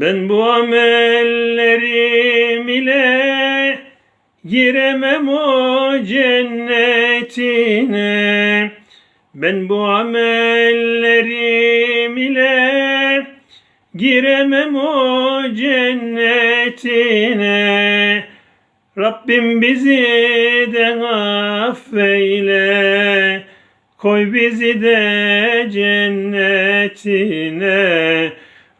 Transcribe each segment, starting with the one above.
Ben bu amellerim ile giremem o cennetine. Ben bu amellerim ile giremem o cennetine. Rabbim bizi de affeyle, koy bizi de cennetine.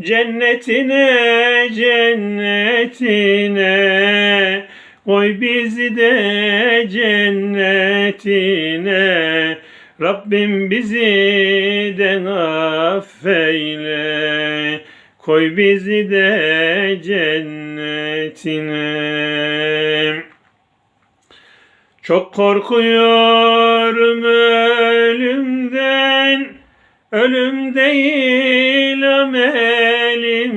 Cennetine, cennetine, koy bizi de cennetine. Rabbim bizi de affeyle, koy bizi de cennetine. Çok korkuyorum ölüm değil amelimden.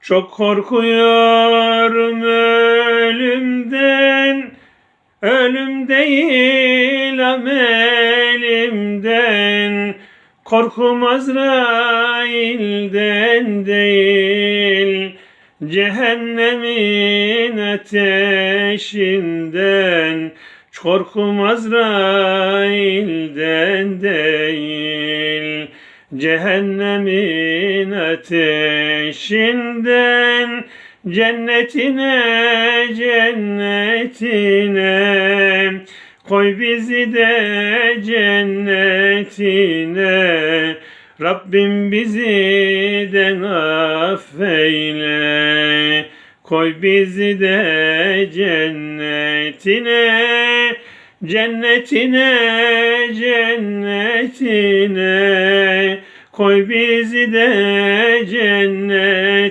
Çok korkuyorum ölümden, ölüm değil amelimden. Korkum Azrail'den değil, cehennemin ateşinden. Korkum Azrail'den değil, cehennemin ateşinden. Cennetine, cennetine, koy bizi de cennetine. Rabbim bizi de affeyle, koy bizi de cennetine. Cennetine, cennetine, koy bizi de cennetine.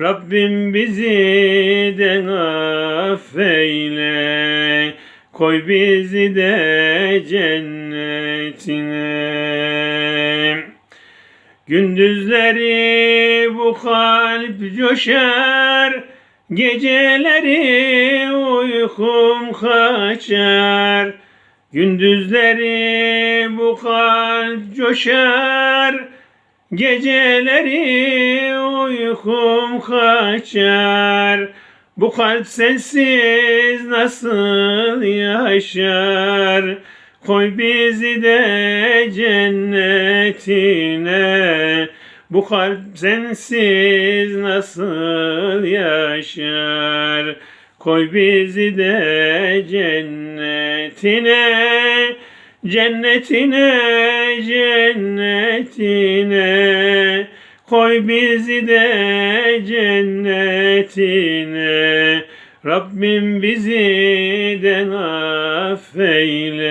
Rabbim bizi de affeyle, koy bizi de cennetine. Gündüzleri bu kalp coşar, geceleri uykum kaçar. Gündüzleri bu kalp coşar, geceleri uykum kaçar. Bu kalp sensiz nasıl yaşar? Koy bizi de cennetine. Bu kalp sensiz nasıl yaşar? Koy bizi de cennetine. Cennetine, cennetine. Koy bizi de cennetine. Rabbim bizi de affeyle,